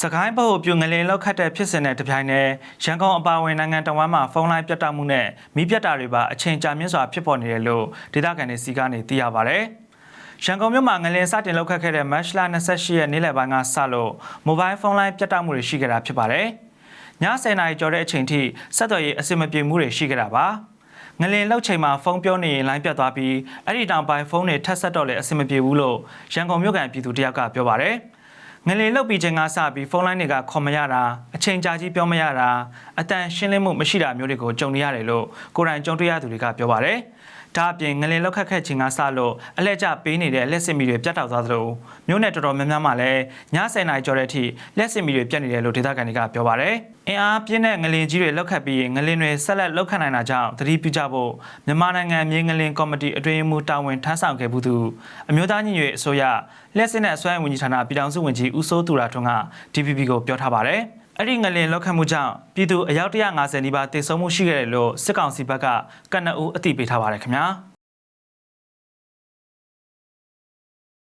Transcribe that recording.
စကိုင်းဘုတ်ပြူငလင်လောက်ခတ်တဲ့ဖြစ်စဉ်နဲ့တပြိုင်နက်ရန်ကုန်အပါအဝင်နိုင်ငံတော်ဝန်မှာဖုန်းလိုင်းပြတ်တောက်မှုနဲ့မီးပြတ်တာတွေပါအချိန်ကြာမြင့်စွာဖြစ်ပေါ်နေတယ်လို့ဒေသခံတွေစီကနေသိရပါဗျ။ရန်ကုန်မြို့မှာငလင်စတင်လောက်ခတ်ခဲ့တဲ့မတ်လ28ရက်နေ့လယ်ပိုင်းကစလို့မိုဘိုင်းဖုန်းလိုင်းပြတ်တောက်မှုတွေရှိခဲ့တာဖြစ်ပါတယ်။ည10:00နာရီကျော်တဲ့အချိန်ထိဆက်သွယ်ရေးအဆင်မပြေမှုတွေရှိခဲ့တာပါ။ငလင်လောက်ချိန်မှာဖုန်းပြောနေရင်လိုင်းပြတ်သွားပြီးအဲ့ဒီတောင်ပိုင်းဖုန်းတွေထပ်ဆက်တော့လည်းအဆင်မပြေဘူးလို့ရန်ကုန်မြို့ကန်ပြည်သူတယောက်ကပြောပါတယ်။ ငလင်လောက်ပြီးချိန်ကစပြီးဖုန်းလိုင်းတွေကခေါ်မရတာအချိန်ကြာကြီးပြောမရတာအတန်ရှင်းလင်းမှုမရှိတာမျိုးတွေကိုကြုံနေရတယ်လို့ကိုယ်တိုင်ကြုံတွေ့ရသူတွေကပြောပါတယ်။ ဒါအပြင်ငလင်လောက်ခတ်ခတ်ချိန်ကစလို့အလက်ကျပေးနေတဲ့လက်စစ်မီတွေပြတ်တောက်သွားသလိုမြို့နယ်တော်တော်များများမှာလည်းည10:00နာရီကျော်တဲ့အထိလက်စစ်မီတွေပြတ်နေတယ်လို့ဒေသခံတွေကပြောပါတယ်။အင်အားပြင်းတဲ့ငလင်ကြီးတွေလောက်ခတ်ပြီးငလင်တွေဆက်လက်လောက်ခတ်နိုင်တာကြောင့်သတိပြုကြဖို့မြန်မာနိုင်ငံမြေငလင်ကော်မတီအတွင်းရေးမှူးတာဝန်ထမ်းဆောင်ခဲ့မှုသူအမျိုးသားညီညွတ်ရေးအစိုးရလက်စစ်နဲ့အစွမ်းဝန်ကြီးဌာနပြည်ထောင်စုဝန်ကြီးဦးစိုးသူရထွန်းက DPP ကိုပြောထားပါတယ်။ အဲ့ဒီငလင်လောက်ခတ်မှုကြောင့်ပြည်သူအယောက်150နီးပါးတေဆုံးမှုရှိခဲ့တယ်လို့စစ်ကောင်စီဘက်ကကနအူးအသိပေးထားပါတယ်ခင်ဗျာ။